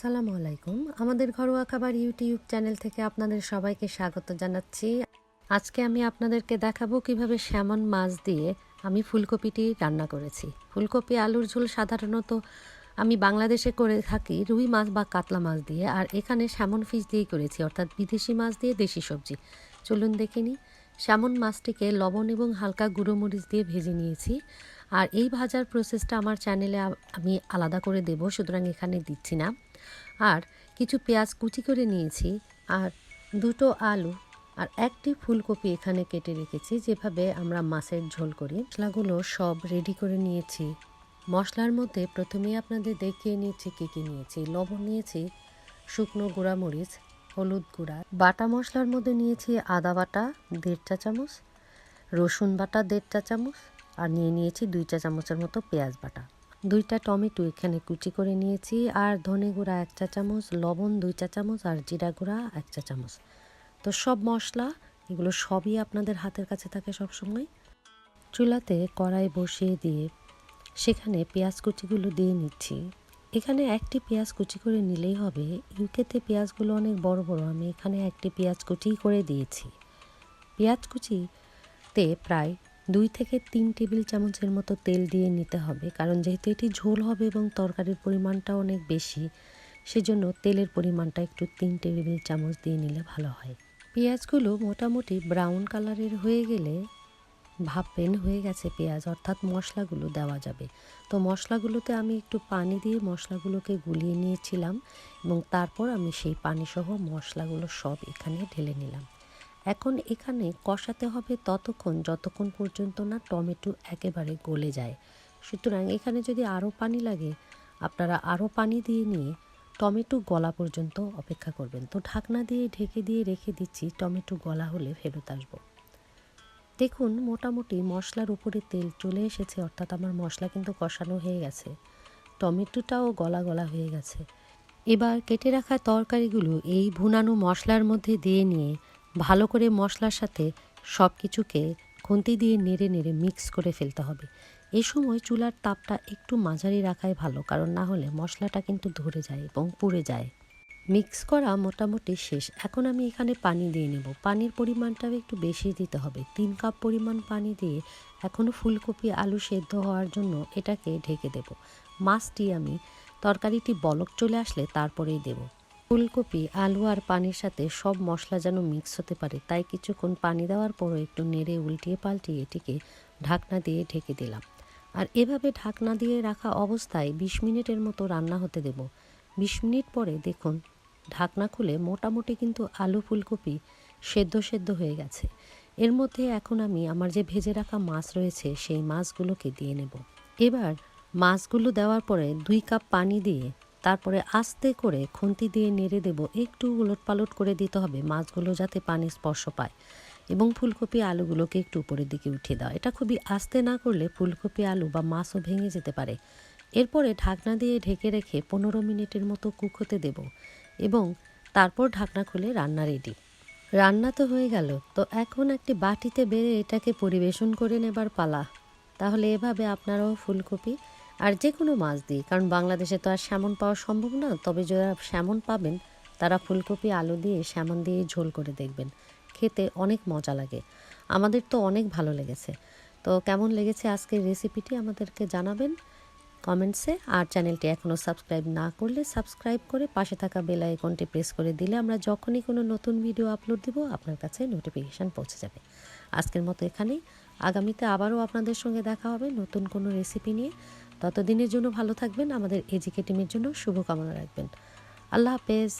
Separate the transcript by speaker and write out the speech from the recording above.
Speaker 1: সালামু আলাইকুম। আমাদের ঘরোয়া খাবার ইউটিউব চ্যানেল থেকে আপনাদের সবাইকে স্বাগত জানাচ্ছি। আজকে আমি আপনাদেরকে দেখাবো কীভাবে স্যামন মাছ দিয়ে আমি ফুলকপিটি রান্না করেছি। ফুলকপি, আলুর ঝোল সাধারণত আমি বাংলাদেশে করে থাকি রুই মাছ বা কাতলা মাছ দিয়ে, আর এখানে স্যামন ফিশ দিয়েই করেছি, অর্থাৎ বিদেশি মাছ দিয়ে দেশি সবজি। চলুন দেখে নিই। স্যামন মাছটিকে লবণ এবং হালকা গুঁড়ো মরিচ দিয়ে ভেজে নিয়েছি, আর এই ভাজার প্রসেসটা আমার চ্যানেলে আমি আলাদা করে দেব, সুতরাং এখানে দিচ্ছি না। আর কিছু পেঁয়াজ কুচি করে নিয়েছি আর দুটো আলু আর একটি ফুলকপি এখানে কেটে রেখেছি, যেভাবে আমরা মাছের ঝোল করি। মশলাগুলো সব রেডি করে নিয়েছি। মশলার মধ্যে প্রথমেই আপনাদের দেখিয়ে নিয়েছি কী কী নিয়েছি। লবণ নিয়েছি, শুকনো গুঁড়া মরিচ, হলুদ গুঁড়া। বাটা মশলার মধ্যে নিয়েছি আদা বাটা, দেড় চা চামচ, রসুন বাটা দেড় চা চামচ, আর নিয়ে নিয়েছি দুই চা চামচের মতো পেঁয়াজ বাটা। দুইটা টমেটো এখানে কুচি করে নিয়েছি, আর ধনে গুঁড়া এক চা চামচ, লবণ দুই চা চামচ, আর জিরা গুঁড়া এক চা চামচ। তো সব মশলা, এগুলো সবই আপনাদের হাতের কাছে থাকে সব সময় চুলাতে কড়াই বসিয়ে দিয়ে সেখানে পেঁয়াজ কুচিগুলো দিয়ে নিচ্ছি। এখানে একটি পেঁয়াজ কুচি করে নিলেই হবে। ইউকেতে পেঁয়াজগুলো অনেক বড় বড়, আমি এখানে একটি পেঁয়াজ কুচি করে দিয়েছি। পেঁয়াজ কুচিতে প্রায় দুই থেকে তিন টেবিল চামচের মতো তেল দিয়ে নিতে হবে, কারণ যেহেতু এটি ঝোল হবে এবং তরকারির পরিমাণটা অনেক বেশি, সেজন্য তেলের পরিমাণটা একটু তিন টেবিল চামচ দিয়ে নিলে ভালো হয়। পেঁয়াজগুলো মোটামুটি ব্রাউন কালারের হয়ে গেলে ভাববেন হয়ে গেছে পেঁয়াজ, অর্থাৎ মশলাগুলো দেওয়া যাবে। তো মশলাগুলোতে আমি একটু পানি দিয়ে মশলাগুলোকে গুলিয়ে নিয়েছিলাম এবং তারপর আমি সেই পানিসহ মশলাগুলো সব এখানে ঢেলে নিলাম। এখন এখানে কষাতে হবে ততক্ষণ, যতক্ষণ পর্যন্ত না টমেটো একেবারে গলে যায়। সুতরাং এখানে যদি আরও পানি লাগে, আপনারা আরও পানি দিয়ে নিয়ে টমেটো গলা পর্যন্ত অপেক্ষা করবেন। তো ঢাকনা দিয়ে ঢেকে দিয়ে রেখে দিচ্ছি, টমেটো গলা হলে ফেরত আসব। দেখুন, মোটামুটি মশলার উপরে তেল চলে এসেছে, অর্থাৎ আমার মশলা কিন্তু কষানো হয়ে গেছে। টমেটোটাও গলা গলা হয়ে গেছে। এবার কেটে রাখা তরকারিগুলো এই ভুনানো মশলার মধ্যে দিয়ে নিয়ে ভালো করে মশলার সাথে সব কিছুকে খুন্তি দিয়ে নেড়ে নেড়ে মিক্স করে ফেলতে হবে। এই সময় চুলার তাপটা একটু মাঝারি রাখাই ভালো, কারণ না হলে মশলাটা কিন্তু ধরে যায় এবং পুড়ে যায়। মিক্স করা মোটামুটি শেষ। এখন আমি এখানে পানি দিয়ে নেব। পানির পরিমাণটাও একটু বেশি দিতে হবে। তিন কাপ পরিমাণ পানি দিয়ে এখনও ফুলকপি, আলু সেদ্ধ হওয়ার জন্য এটাকে ঢেকে দেব। মাছটি আমি তরকারিটি বলক চলে আসলে তারপরেই দেব। ফুলকপি, আলু আর পানির সাথে সব মশলা যেন মিক্স হতে পারে, তাই কিছুক্ষণ পানি দেওয়ার পরও একটু নেড়ে উল্টিয়ে পাল্টিয়ে এটিকে ঢাকনা দিয়ে ঢেকে দিলাম। আর এভাবে ঢাকনা দিয়ে রাখা অবস্থায় বিশ মিনিটের মতো রান্না হতে দেব। বিশ মিনিট পরে দেখুন, ঢাকনা খুলে মোটামুটি কিন্তু আলু ফুলকপি সেদ্ধ সেদ্ধ হয়ে গেছে। এর মধ্যে এখন আমি আমার যে ভেজে রাখা মাছ রয়েছে, সেই মাছগুলোকে দিয়ে নেব। এবার মাছগুলো দেওয়ার পরে দুই কাপ পানি দিয়ে তারপরে আস্তে করে খুন্তি দিয়ে নেড়ে দেব। একটু উলট পালট করে দিতে হবে, মাছগুলো যাতে পানি স্পর্শ পায়। এবং ফুলকপি আলুগুলোকে একটু উপরের দিকে উঠিয়ে দাও। এটা খুবই আস্তে না করলে ফুলকপি আলু বা মাছও ভেঙে যেতে পারে। এরপরে ঢাকনা দিয়ে ঢেকে রেখে পনেরো মিনিটের মতো কুক হতে দেব এবং তারপর ঢাকনা খুলে রান্না রেডি রান্না তো হয়ে গেল, তো এখন একটি বাটিতে বেড়ে এটাকে পরিবেশন করে নেবার পালা। তাহলে এভাবে আপনারাও ফুলকপি আর যে কোনো মাছ দিয়ে, কারণ বাংলাদেশে তো আর স্যামন পাওয়া সম্ভব না, তবে যারা স্যামন পাবেন, তারা ফুলকপি, আলু দিয়ে স্যামন দিয়ে ঝোল করে দেখবেন। খেতে অনেক মজা লাগে। আমাদের তো অনেক ভালো লেগেছে। তো কেমন লেগেছে আজকের রেসিপিটি আমাদেরকে জানাবেন কমেন্টসে, আর চ্যানেলটি এখনও সাবস্ক্রাইব না করলে সাবস্ক্রাইব করে পাশে থাকা বেল আইকনটি প্রেস করে দিলে আমরা যখনই কোনো নতুন ভিডিও আপলোড দিব, আপনার কাছে নোটিফিকেশান পৌঁছে যাবে। আজকের মতো এখানেই। আগামীতে আবারও আপনাদের সঙ্গে দেখা হবে নতুন কোনো রেসিপি নিয়ে। ততদিনের জন্য ভালো থাকবেন। আমাদের এজিকে টিমের জন্য শুভকামনা রাখবেন। আল্লাহ হাফেজ।